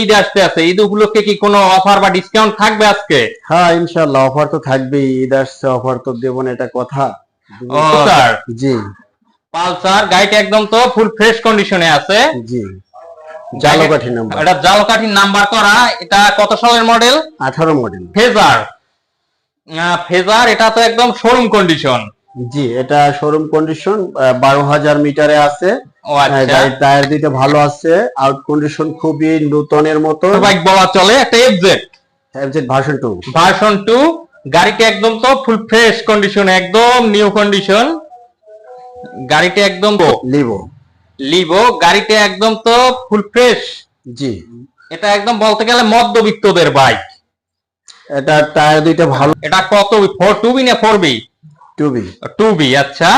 ঈদ আসতে আছে ঈদ উপলক্ষে কি কোনো অফার বা ডিসকাউন্ট থাকবে আজকে? হ্যাঁ ইনশাল্লাহ অফার তো থাকবেই। ঈদ আসছে অফার তো দেবো না এটা কথা। ও স্যার জি। পালসার গাড়িটা একদম তো ফুল ফ্রেশ কন্ডিশনে আছে। জি। জালকাঠি নাম্বার এটা জালকাঠির নাম্বার করা এটা কত সালের মডেল আঠারো মডেল ফেজার। ফেজার এটা তো একদম শোরুম কন্ডিশন জি এটা শোরুম কন্ডিশন বারো হাজার মিটারে আছে। আচ্ছা। গাড়ির টায়ার দিতে ভালো আছে। আউট কন্ডিশন খুবই নূতনের মতো বাইক বলা চলে একটা FZ FZ version two version two গাড়িটা একদম তো ফুল ফ্রেশ কন্ডিশন একদম নিউ কন্ডিশন গাড়িটা একদম লিভো লিভো গাড়িটা একদম তো ফুল ফ্রেশ জি। এটা একদম বলতে গেলে মধ্যবিত্তদের বাইক এটা টায়ার দুইটা ভালো। এটা কত ফোর টু বি না four B two B two B আচ্ছা।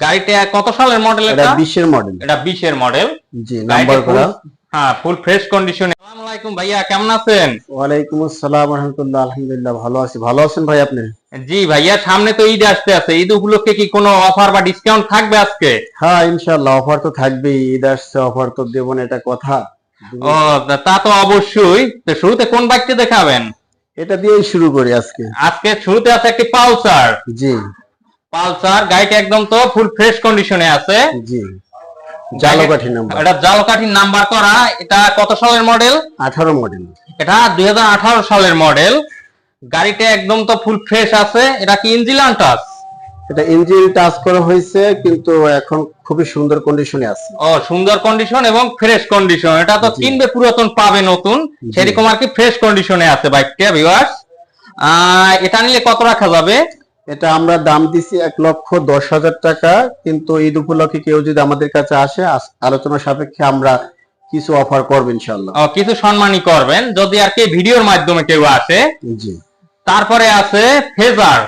গাড়িটা কত সালের মডেল এটা এটা? বিশের মডেল এটা বিশের মডেল জি নাম্বার করা। হ্যাঁ ফুল ফ্রেশ কন্ডিশনে আসসালামু আলাইকুম ভাইয়া কেমন আছেন? ওয়ালাইকুম আসসালাম রহমতুল্লাহ আলহামদুলিল্লাহ ভালো আছি। ভালো আছেন ভাই আপনি? জি ভাইয়া সামনে তো ঈদ আসতে আছে। ঈদ উপলক্ষে কি কোনো অফার বা ডিসকাউন্ট থাকবে আজকে? হ্যাঁ ইনশাল্লাহ অফার তো থাকবেই। ঈদ আসছে অফার তো দেবো না এটা কথা। ও তা- তা তো অবশ্যই। তো শুরুতে কোন বাইকটা দেখাবেন? এটা দিয়েই শুরু করি আজকে। আজকে শুরুতে আছে একটি পালসার। জি। পালসার গাড়িটা একদম তো ফুল ফ্রেশ কন্ডিশনে আছে। জি। জালকাঠি নাম্বার। এটা জালকাঠির নাম্বার করা এটা কত সালের মডেল? আঠারো মডেল। এটা দুই হাজার আঠারো সালের মডেল। গাড়িটা একদম তো ফুল ফ্রেশ আছে। এটা কি ইঞ্জিন টাচ এটা ইঞ্জিন টাচ করা হয়েছে কিন্তু এখন খুবই সুন্দর কন্ডিশনে আছে। ও সুন্দর কন্ডিশন এবং ফ্রেশ কন্ডিশন এটা তো। কিনবে পুরাতন পাবে নতুন। সেরকম আর কি ফ্রেশ কন্ডিশনে আছে বাইকটা ভিউয়ার্স এটা নিলে কত রাখা যাবে? এটা আমরা দাম দিছি এক লক্ষ দশ হাজার টাকা কিন্তু ঈদ উপলক্ষে কেউ যদি আমাদের কাছে আসে আলোচনা সাপেক্ষে আমরা কিছু অফার করব ইনশাল্লাহ কিছু সম্মানই করবেন। যদি আর কি ভিডিওর মাধ্যমে কেউ আসে জি। তারপরে আছে ফেজার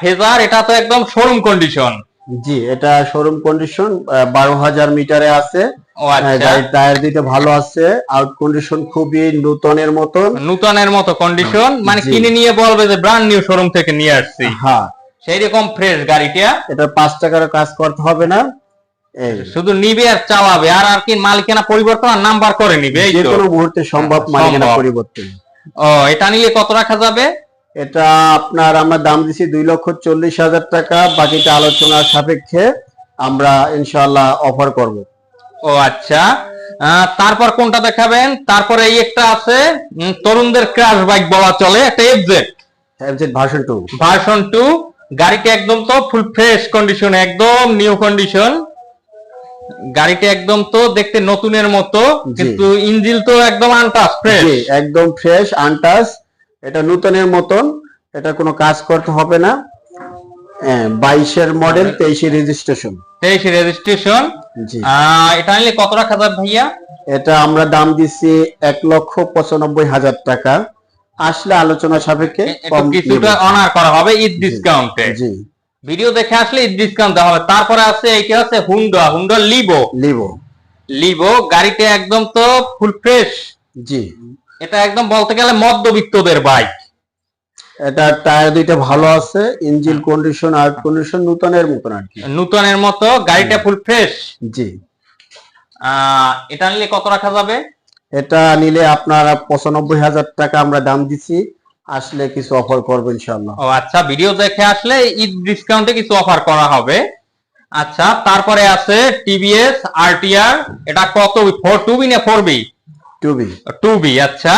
ফেজার এটা তো একদম শোরুম কন্ডিশন জি এটা শোরুম কন্ডিশন বারো হাজার মিটারে আছে। হ্যাঁ, আচ্ছা। গাড়ির টায়ার দিতে ভালো আছে। আউট কন্ডিশন খুবই নূতনের মতন। নূতনের মতো কন্ডিশন মানে কিনে নিয়ে বলবে যে ব্র্যান্ড নিউ শোরুম থেকে নিয়ে আসছি। হ্যাঁ। সেই রকম ফ্রেশ গাড়িটা। এটা পাঁচ টাকার কাজ করতে হবে না। শুধু নিবে আর চাওয়াবে আর আর কি মালিকানা পরিবর্তন আর নাম্বার করে নিবে এই যে কোনো মুহূর্তে সম্ভব মালিকানা পরিবর্তন। ও এটা নিলে কত রাখা যাবে? এটা আপনার আমরা দাম দিছি দুই লক্ষ চল্লিশ হাজার টাকা বাকিটা আলোচনার সাপেক্ষে আমরা ইনশাআল্লাহ অফার করব। ও আচ্ছা। তারপর কোনটা দেখাবেন? তারপরে এই একটা আছে তরুণদের ক্রাশ বাইক বলা চলে একটা FZ FZ version two version two গাড়িটা একদম তো ফুল ফ্রেশ কন্ডিশন একদম নিউ কন্ডিশন গাড়িটা একদম তো দেখতে নতুনের মতো কিন্তু ইঞ্জিল তো একদম আনটাচ ফ্রেশ একদম ফ্রেশ আনটাস এটা নূতনের মতন এটা কোনো কাজ করতে হবে না। হ্যাঁ, বাইশের মডেল তেইশে রেজিস্ট্রেশন তেইশে রেজিস্ট্রেশন জি। এটা নিলে কত রাখা যাবে ভাইয়া? এটা আমরা দাম দিছি এক লক্ষ পঁচানব্বই হাজার টাকা। আসলে আলোচনা সাপেক্ষে কিছুটা অনার করা হবে ঈদ ডিসকাউন্টে জি। ভিডিও দেখে আসলে ঈদ ডিসকাউন্ট দেওয়া হবে। তারপরে আছে এইটা আছে Honda Honda Livo Livo Livo গাড়িটা একদম তো ফুল ফ্রেশ জি। এটা একদম বলতে গেলে মধ্যবিত্তদের বাইক এটা টায়ার দুইটা ভালো আছে ইঞ্জিন কন্ডিশন আর কন্ডিশন নূতনের মতন আর কি। নূতনের মতো গাড়িটা ফুল ফ্রেশ জি। এটা নিলে কত রাখা যাবে? এটা নিলে আপনার পঁচানব্বই হাজার টাকা আমরা দাম দিছি আসলে কিছু অফার করব ইনশাল্লাহ ও আচ্ছা ভিডিও দেখে আসলে ঈদ ডিসকাউন্টে কিছু অফার করা হবে। আচ্ছা তারপরে আছে টিভিএস আরটিআর এটা কত? ফোর টু বি না ফোর বি টুবি। আচ্ছা।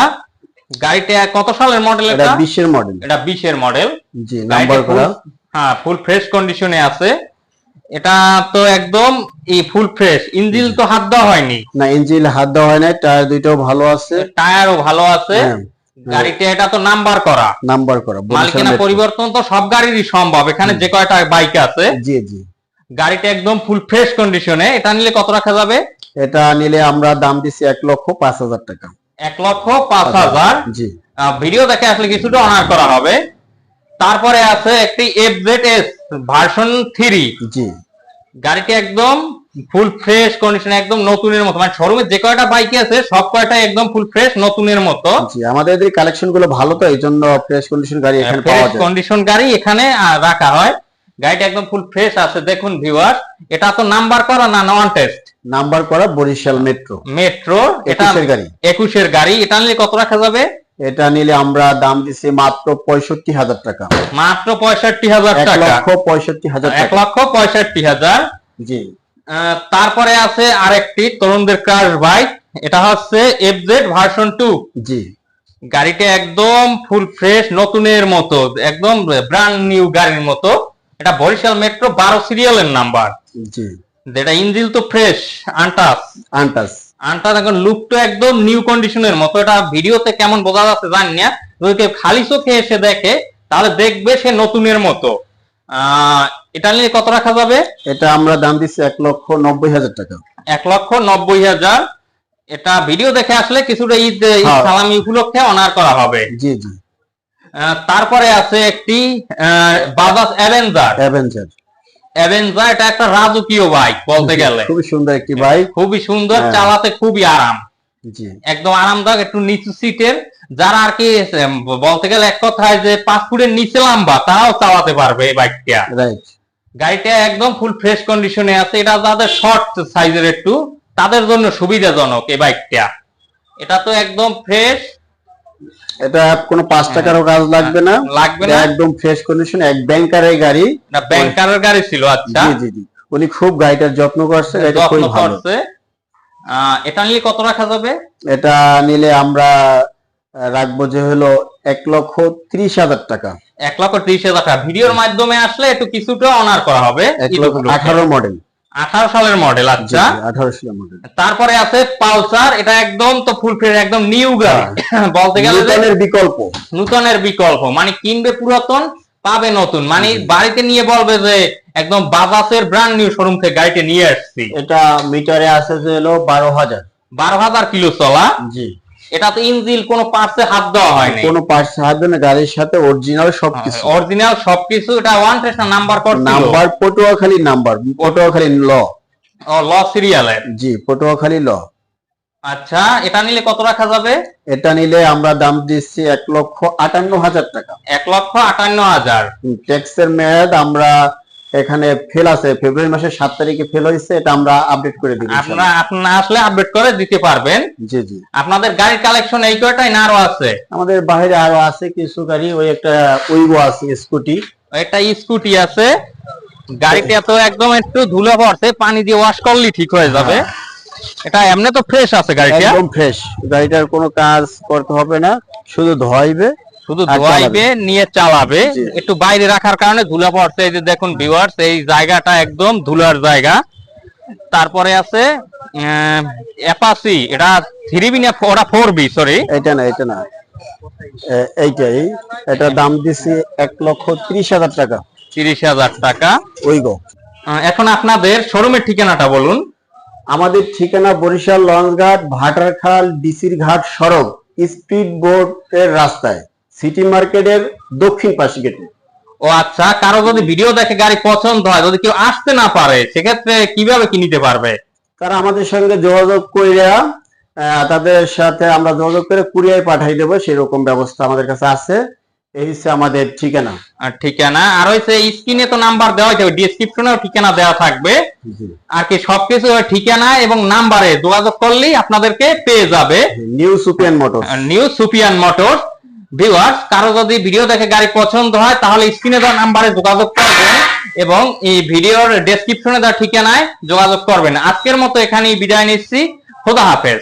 গাড়িটা কত সালের মডেল এটা এটা? বিশের মডেল এটা বিশের মডেল জি নাম্বার করা। হ্যাঁ ফুল ফ্রেশ কন্ডিশনে আছে। এটা তো একদম এই ফুল ফ্রেশ ইঞ্জিন তো হাত দেওয়া হয়নি। না ইঞ্জিন হাত দেওয়া হয় না টায়ার দুইটাও ভালো আছে। টায়ারও ভালো আছে। হ্যাঁ গাড়িটা এটা তো নাম্বার করা। নাম্বার করা। মালিকানা পরিবর্তন তো সব গাড়িরই সম্ভব। এখানে যে কয়টা বাইক আছে। জি জি। গাড়িটা একদম ফুল ফ্রেশ কন্ডিশনে এটা নিলে কত রাখা যাবে? এটা নিলে আমরা দাম দিছি এক লক্ষ পাঁচ হাজার টাকা। এক লক্ষ পাঁচ হাজার? জি। ভিডিও দেখে আসলে কিছুটা অনার করা হবে। তারপরে আছে একটি এফ এস ভার্সন থ্রি জি। গাড়িটি একদম ফুল ফ্রেশ কন্ডিশন একদম নতুনের মতো। মানে শোরুমে যে কয়টা বাইক আছে সব কয়টা একদম ফুল ফ্রেশ নতুনের মতো। জি আমাদের এই কালেকশনগুলো ভালো তো এই জন্য ফ্রেশ কন্ডিশন গাড়ি এখানে পাওয়া যায়। কন্ডিশন গাড়ি এখানে রাখা হয়। গাড়িটা একদম ফুল ফ্রেশ আছে দেখুন ভিউয়ার এটা তো নাম্বার করা না নন টেস্ট নাম্বার করা বরিশাল মেট্রো মেট্রো এটা একুশের গাড়ি। একুশের গাড়ি এটা নিলে কত রাখা যাবে? এটা নিলে আমরা দাম দিচ্ছি মাত্র পঁয়ষট্টি হাজার টাকা। মাত্র পঁয়ষট্টি হাজার এক টাকা। লক্ষ পঁয়ষট্টি হাজার এক লক্ষ পঁয়ষট্টি হাজার। জি। তারপরে আছে আরেকটি তরুণদের ক্রাশ বাইক এটা হচ্ছে এফজেড ভার্সন টু জি। গাড়িটা একদম ফুল ফ্রেশ নতুনের মতো একদম ব্র্যান্ড নিউ গাড়ির মতো। এটা বরিশাল মেট্রো বারো সিরিয়ালের নাম্বার। জি। যেটা ইঞ্জিল তো ফ্রেশ আনটাস। আন্টাস। আনটাস এখন লুক তো একদম নিউ কন্ডিশনের মতো। এটা ভিডিওতে কেমন বোঝা যাচ্ছে জানি না। যদি কেউ খালি চোখে এসে দেখে তাহলে দেখবে সে নতুনের মতো। আহ, এটা নিয়ে কত রাখা যাবে? এটা আমরা দাম দিচ্ছি এক লক্ষ নব্বই হাজার টাকা। এক লক্ষ নব্বই হাজার। এটা ভিডিও দেখে আসলে কিছুটা ঈদ ঈদ হ্যাঁ। সালামি উপলক্ষে অনার করা হবে। জি জি। তারপরে আছে একটি বাজাজ অ্যাভেঞ্জার। অ্যাভেঞ্জার। অ্যাভেঞ্জার এটা একটা রাজকীয় বাইক বলতে গেলে। খুবই সুন্দর একটি বাইক। খুবই সুন্দর হ্যাঁ। চালাতে খুবই আরাম। একদম আরামদায়ক একটু নিচু সিটের। যারা আর কি বলতে গেলে এক কথায় যে পাঁচ ফুটের নিচে লম্বা তারাও চালাতে পারবে এই বাইকটা। গাড়িটা একদম ফুল ফ্রেশ কন্ডিশনে আছে। এটা যাদের শর্ট সাইজের একটু তাদের জন্য সুবিধাজনক এই বাইকটা। এটা তো একদম ফ্রেশ এটা কোনো পাঁচ টাকারও কাজ লাগবে না। লাগবে না? একদম ফ্রেশ কন্ডিশন এক ব্যাংকারের গাড়ি। না ব্যাংকারের গাড়ি ছিল আচ্ছা। জি জি জি। উনি খুব গাড়িটার যত্ন করছে গাড়িটা খুবই ভালো। এটা নিয়ে কত রাখা যাবে? এটা নিলে আমরা রাখব যে হলো এক লক্ষ ত্রিশ হাজার টাকা। এক লক্ষ ত্রিশ হাজার টাকা। ভিডিওর মাধ্যমে আসলে একটু কিছুটা অনার করা হবে। এক লক্ষ আঠারো মডেল আঠারো সালের মডেল আচ্ছা। আঠারো সালের মডেল তারপরে আছে পালসার এটা একদম তো ফুল ফ্রেশ একদম নিউ গাড়ি। বলতে গেলে নূতনের বিকল্প। নূতনের বিকল্প। মানে কিনবে পুরাতন পাবে নতুন। মানে বাড়িতে নিয়ে বলবে যে একদম বাজাজের ব্র্যান্ড নিউ শোরুম থেকে গাড়িটা নিয়ে আসছি। এটা মিটারে আছে যে হলো বারো হাজার। বারো হাজার কিলো চলা। জি। এটা তো ইঞ্জিল কোনো পার্টসে হাত দেওয়া হয়নি কোনো পার্টস হাত না গাড়ির সাথে অরিজিনাল সবকিছু। অরিজিনাল সবকিছু এটা ওয়ান টেস্ট নাম্বার করছিল নাম্বার পটুয়াখালী নাম্বার পটুয়াখালী ল। ও ল সিরিয়ালের জি পটুয়াখালী ল। আচ্ছা এটা নিলে কত রাখা যাবে? এটা নিলে আমরা দাম দিচ্ছি এক লক্ষ আটান্ন হাজার টাকা। এক লক্ষ আটান্ন হাজার। ট্যাক্সের মেয়াদ আমরা এখানে ফেল আছে ফেব্রুয়ারি মাসের সাত তারিখে ফেল হয়েছে এটা আমরা আপডেট করে দিই আপনারা আপনারা আসলে আপডেট করে দিতে পারবেন। জি জি। আপনাদের গাড়ির কালেকশন এই কয়টাই না আরও আছে? আমাদের বাইরে আরও আছে কিছু গাড়ি ওই একটা উইগো আছে স্কুটি একটা স্কুটি আছে। গাড়িটা তো একদম একটু ধুলো পড়ছে পানি দিয়ে ওয়াশ করলেই ঠিক হয়ে যাবে। এটা এমনি তো ফ্রেশ আছে গাড়িটা। একদম ফ্রেশ গাড়িটার কোনো কাজ করতে হবে না শুধু ধোয়াইবে শুধু ধোয়াইবে নিয়ে চালাবে। একটু বাইরে রাখার কারণে ধুলা পড়ছে। এই যে দেখুন ভিউয়ার্স এই জায়গাটা একদম ধুলার জায়গা। তারপরে আছে অ্যাপাসি এটা থ্রি বি না ওটা ফোর বি সরি এটা না এটা না। এইটাই। এটা দাম দিছি এক লক্ষ ত্রিশ হাজার টাকা। তিরিশ হাজার টাকা। উইগো আহ, এখন আপনাদের শোরুমের ঠিকানাটা বলুন। আমাদের ঠিকানা বরিশাল লঞ্চঘাট ভাটারখাল ডিসির ঘাট সড়ক স্পিড বোট এর রাস্তায়। সিটি মার্কেটের দক্ষিণ পাশে গেটে। ও আচ্ছা কারও যদি ভিডিও দেখে গাড়ি পছন্দ হয় যদি কেউ আসতে না পারে সেক্ষেত্রে কীভাবে কি নিতে পারবে? তারা আমাদের সঙ্গে যোগাযোগ কইরা তাদের সাথে আমরা যোগাযোগ করে কুরিয়ায় পাঠাই দেবো সেরকম ব্যবস্থা আমাদের কাছে আছে। এই হচ্ছে আমাদের ঠিকানা। আর ঠিকানা আর হচ্ছে স্ক্রিনে তো নাম্বার দেওয়া থাকবে ডিসক্রিপশনেও ঠিকানা দেওয়া থাকবে। আর কি সবকিছু ঠিকানা এবং নাম্বারে যোগাযোগ করলেই আপনাদেরকে পেয়ে যাবে। New Sufian motor new Sufian motors. Viewers কারও যদি ভিডিও দেখে গাড়ি পছন্দ হয়, তাহলে স্ক্রিনে দেওয়া নাম্বারে যোগাযোগ করবেন এবং এই ভিডিওর ডেসক্রিপশনে দেওয়া ঠিকানায় যোগাযোগ করবেন। আজকের মতো এখানেই বিদায় নিচ্ছি। খোদা হাফেজ।